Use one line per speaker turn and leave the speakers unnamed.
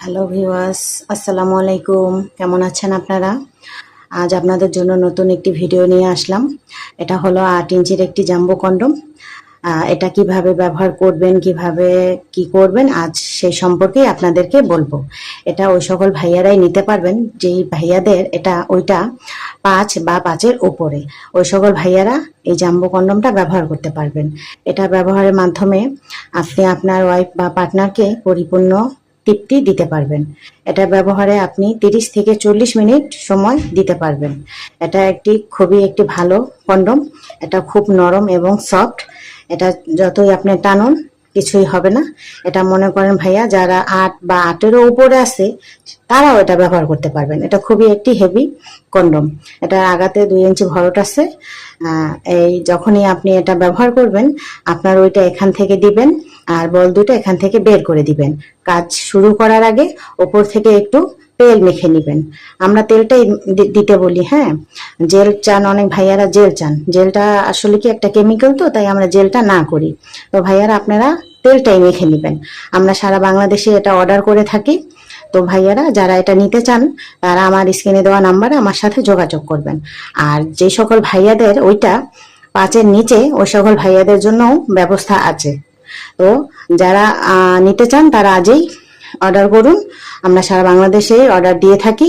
Hello viewers, আসসালামু আলাইকুম। কেমন আছেন আপনারা? আজ আপনাদের জন্য নতুন একটি ভিডিও নিয়ে আসলাম। এটা হলো আট ইঞ্চির একটি জাম্বো কন্ডম। এটা কীভাবে ব্যবহার করবেন, কীভাবে কি করবেন, আজ সেই সম্পর্কে আপনাদেরকে বলব। এটা ওই সকল ভাইয়ারাই নিতে পারবেন, যেই ভাইয়াদের এটা ওইটা পাঁচ বা পাঁচের ওপরে ওই সকল ভাইয়ারা এই জাম্বো কন্ডমটা ব্যবহার করতে পারবেন। এটা ব্যবহারের মাধ্যমে আপনি আপনার ওয়াইফ বা পার্টনারকে পরিপূর্ণ তৃপ্তি দিতে পারবেন। এটা ব্যবহারে আপনি তিরিশ থেকে চল্লিশ মিনিট সময় দিতে পারবেন। এটা একটি খুবই একটি ভালো কন্ডম। এটা খুব নরম এবং সফট। এটা যতই আপনি টানুন, কিছুই হবে না। এটা মনে করেন ভাইয়া, যারা আট বা আটেরও উপরে আছে, তারাও এটা ব্যবহার করতে পারবেন। এটা খুবই একটি হেভি কন্ডম। এটা আগাতে দুই ইঞ্চি ভরট আছে। এই যখনই আপনি এটা ব্যবহার করবেন, আপনার ওইটা এখান থেকে দিবেন। আর বল দুটো এখান থেকে বের করে দিবেন। কাজ শুরু করার আগে ওপর থেকে একটু তেল মেখে নেবেন। আমরা তেলটাই দিতে বলি হ্যাঁ? জেল চান, অনেক ভাইয়ারা জেল চান। জেলটা আসলে কি একটা কেমিক্যাল তো, তাই আমরা জেলটা না করি। তো ভাইয়ারা, আপনারা তেলটাই মেখে নেবেন। আমরা সারা বাংলাদেশে এটা অর্ডার করে থাকি। তো ভাইয়ারা, যারা এটা নিতে চান, তারা আমার স্ক্রিনে দেওয়া নাম্বারে আমার সাথে যোগাযোগ করবেন। আর যে সকল ভাইয়াদের, ওইটা পাঁচের নিচে, ওই সকল ভাইয়াদের জন্যও ব্যবস্থা আছে। তো যারা নিতে চান তারা আজই অর্ডার করুন। আমরা সারা বাংলাদেশে অর্ডার দিয়ে থাকি।